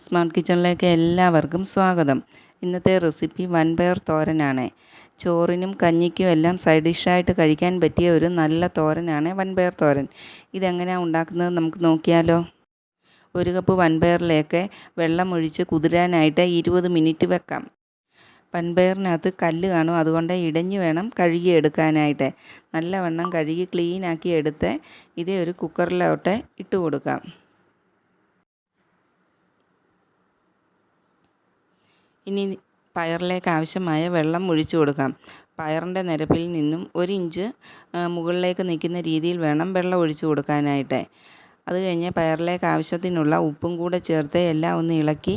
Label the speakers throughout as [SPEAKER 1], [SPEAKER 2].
[SPEAKER 1] Smart കിച്ചണിലേക്ക് എല്ലാവർക്കും സ്വാഗതം. ഇന്നത്തെ റെസിപ്പി വൻപയർ തോരനാണ്. ചോറിനും കഞ്ഞിക്കും എല്ലാം സൈഡ് ഡിഷായിട്ട് കഴിക്കാൻ പറ്റിയ ഒരു നല്ല തോരനാണ് വൻപയർ തോരൻ. ഇതെങ്ങനെയാണ് ഉണ്ടാക്കുന്നത് നമുക്ക് നോക്കിയാലോ. ഒരു കപ്പ് വൻപയറിലേക്ക് വെള്ളം ഒഴിച്ച് കുതിരാനായിട്ട് ഇരുപത് മിനിറ്റ് വെക്കാം. വൻപയറിനകത്ത് കല്ല് കാണും അതുകൊണ്ട് ഇടഞ്ഞു വേണം കഴുകി എടുക്കാനായിട്ട്. നല്ലവണ്ണം കഴുകി ക്ലീനാക്കി എടുത്ത് ഇതേ ഒരു കുക്കറിലോട്ട് ഇട്ട് കൊടുക്കാം. ഇനി പയറിലേക്ക് ആവശ്യമായ വെള്ളം ഒഴിച്ചു കൊടുക്കാം. പയറിന്റെ നിരപ്പിൽ നിന്നും ഒരു ഇഞ്ച് മുകളിലേക്ക് നിൽക്കുന്ന രീതിയിൽ വേണം വെള്ളം ഒഴിച്ചു കൊടുക്കാനായിട്ട്. അത് കഴിഞ്ഞ് പയറിലേക്ക് ആവശ്യത്തിനുള്ള ഉപ്പും കൂടെ ചേർത്ത് എല്ലാം ഒന്ന് ഇളക്കി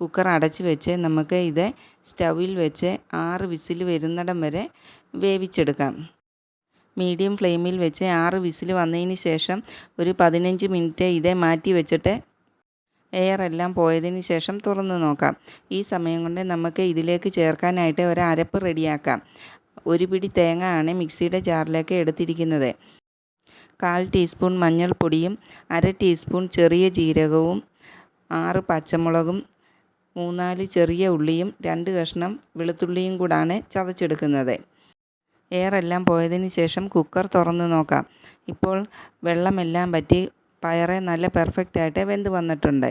[SPEAKER 1] കുക്കർ അടച്ച് വെച്ച് നമുക്ക് ഇത് സ്റ്റൗവിൽ വെച്ച് ആറ് വിസിൽ വരുന്നിടം വരെ വേവിച്ചെടുക്കാം. മീഡിയം ഫ്ലെയിമിൽ വെച്ച് ആറ് വിസിൽ വന്നതിന് ശേഷം ഒരു പതിനഞ്ച് മിനിറ്റ് ഇതേ മാറ്റി വെച്ചിട്ട് എയർ എല്ലാം പോയതിന് ശേഷം തുറന്ന് നോക്കാം. ഈ സമയം കൊണ്ട് നമുക്ക് ഇതിലേക്ക് ചേർക്കാനായിട്ട് ഒരു അരപ്പ് റെഡിയാക്കാം. ഒരു പിടി തേങ്ങ ആണ് മിക്സിയുടെ ജാറിലേക്ക് എടുത്തിരിക്കുന്നത്. കാൽ ടീസ്പൂൺ മഞ്ഞൾപ്പൊടിയും അര ടീസ്പൂൺ ചെറിയ ജീരകവും ആറ് പച്ചമുളകും മൂന്നാൽ ചെറിയ ഉള്ളിയും രണ്ട് കഷ്ണം വെളുത്തുള്ളിയും കൂടാണ് ചതച്ചെടുക്കുന്നത്. എയർ എല്ലാം പോയതിന് ശേഷം കുക്കർ തുറന്ന് നോക്കാം. ഇപ്പോൾ വെള്ളമെല്ലാം പറ്റി പയറ് നല്ല പെർഫെക്റ്റ് ആയിട്ട് വെന്ത് വന്നിട്ടുണ്ട്.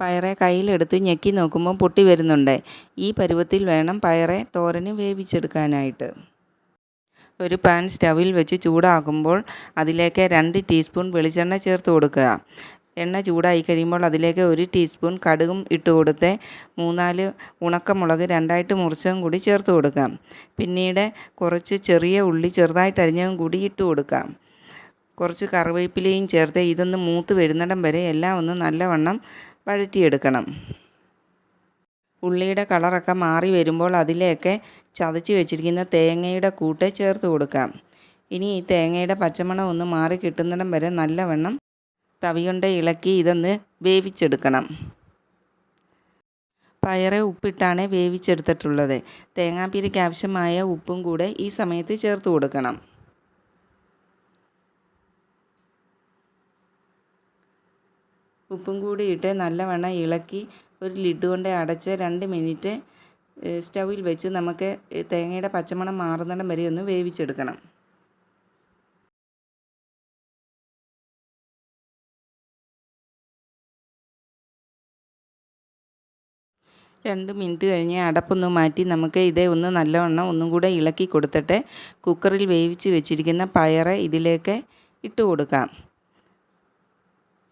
[SPEAKER 1] പയറെ കയ്യിലെടുത്ത് ഞെക്കി നോക്കുമ്പോൾ പൊട്ടി വരുന്നുണ്ട്. ഈ പരുവത്തിൽ വേണം പയറെ തോരന് വേവിച്ചെടുക്കാനായിട്ട്. ഒരു പാൻ സ്റ്റവിൽ വെച്ച് ചൂടാകുമ്പോൾ അതിലേക്ക് രണ്ട് ടീസ്പൂൺ വെളിച്ചെണ്ണ ചേർത്ത് കൊടുക്കുക. എണ്ണ ചൂടായി കഴിയുമ്പോൾ അതിലേക്ക് ഒരു ടീസ്പൂൺ കടുകും ഇട്ട് കൊടുത്ത് മൂന്നാൽ ഉണക്കമുളക് രണ്ടായിട്ട് മുറിച്ചതും കൂടി ചേർത്ത് കൊടുക്കാം. പിന്നീട് കുറച്ച് ചെറിയ ഉള്ളി ചെറുതായിട്ട് അരിഞ്ഞതും കൂടി ഇട്ട് കൊടുക്കാം. കുറച്ച് കറിവേപ്പിലയും ചേർത്ത് ഇതൊന്ന് മൂത്ത് വരുന്നിടം വരെ എല്ലാം ഒന്ന് നല്ലവണ്ണം വഴറ്റിയെടുക്കണം. ഉള്ളിയുടെ കളറൊക്കെ മാറി വരുമ്പോൾ അതിലേക്ക് ചതച്ച് വെച്ചിരിക്കുന്ന തേങ്ങയുടെ കൂട്ട് ചേർത്ത് കൊടുക്കാം. ഇനി ഈ തേങ്ങയുടെ പച്ചമണം ഒന്ന് മാറി കിട്ടുന്നിടം വരെ നല്ലവണ്ണം തവി കൊണ്ട് ഇളക്കി ഇതൊന്ന് വേവിച്ചെടുക്കണം. പയറ് ഉപ്പിട്ടാണ് വേവിച്ചെടുത്തിട്ടുള്ളത്. തേങ്ങാപ്പീരയ്ക്ക് ആവശ്യമായ ഉപ്പും കൂടെ ഈ സമയത്ത് ചേർത്ത് കൊടുക്കണം. ഉപ്പും കൂടി ഇട്ട് നല്ലവണ്ണം ഇളക്കി ഒരു ലിഡ് കൊണ്ട് അടച്ച് രണ്ട് മിനിറ്റ് സ്റ്റൗവിൽ വെച്ച് നമുക്ക് തേങ്ങയുടെ പച്ചമണം മാറുന്നിടം വരെ ഒന്ന് വേവിച്ചെടുക്കണം. രണ്ട് മിനിറ്റ് കഴിഞ്ഞ് അടപ്പൊന്ന് മാറ്റി നമുക്ക് ഇതേ ഒന്ന് നല്ലവണ്ണം ഒന്നും കൂടെ ഇളക്കി കൊടുത്തിട്ട് കുക്കറിൽ വേവിച്ച് വെച്ചിരിക്കുന്ന പയറ് ഇതിലേക്ക് ഇട്ട് കൊടുക്കാം.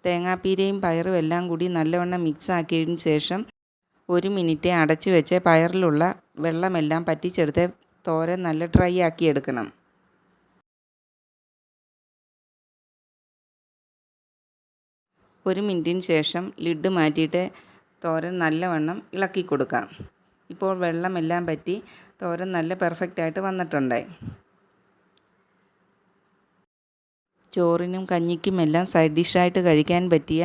[SPEAKER 1] തേങ്ങാപ്പീരയും പയറും എല്ലാം കൂടി നല്ലവണ്ണം മിക്സ് ആക്കിയതിന് ശേഷം ഒരു മിനിറ്റ് അടച്ച് വെച്ച് പയറിലുള്ള വെള്ളമെല്ലാം പറ്റിച്ചെടുത്ത് തോരൻ നല്ല ഡ്രൈ ആക്കി എടുക്കണം. ഒരു മിനിറ്റിന് ശേഷം ലിഡ് മാറ്റിയിട്ട് തോരൻ നല്ലവണ്ണം ഇളക്കി കൊടുക്കാം. ഇപ്പോൾ വെള്ളമെല്ലാം പറ്റി തോരൻ നല്ല പെർഫെക്റ്റ് ആയിട്ട് വന്നിട്ടുണ്ട്. ചോറിനും കഞ്ഞിക്കുമെല്ലാം സൈഡ് ഡിഷായിട്ട് കഴിക്കാൻ പറ്റിയ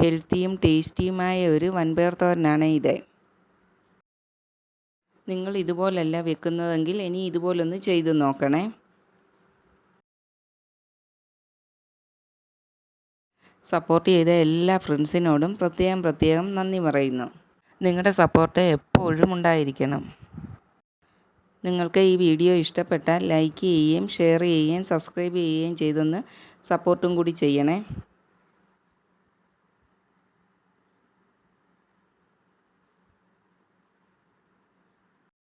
[SPEAKER 1] ഹെൽത്തിയും ടേസ്റ്റിയുമായ ഒരു വൻപയർ തോരനാണ് ഇത്. നിങ്ങൾ ഇതുപോലല്ല വെക്കുന്നതെങ്കിൽ ഇനി ഇതുപോലൊന്ന് ചെയ്ത് നോക്കണേ. സപ്പോർട്ട് ചെയ്ത എല്ലാ ഫ്രണ്ട്സിനോടും പ്രത്യേകം പ്രത്യേകം നന്ദി പറയുന്നു. നിങ്ങളുടെ സപ്പോർട്ട് എപ്പോഴും ഉണ്ടായിരിക്കണം. നിങ്ങൾക്ക് ഈ വീഡിയോ ഇഷ്ടപ്പെട്ടാൽ ലൈക്ക് ചെയ്യുകയും ഷെയർ ചെയ്യുകയും സബ്സ്ക്രൈബ് ചെയ്യുകയും ചെയ്തൊന്ന് സപ്പോർട്ടും കൂടി ചെയ്യണേ.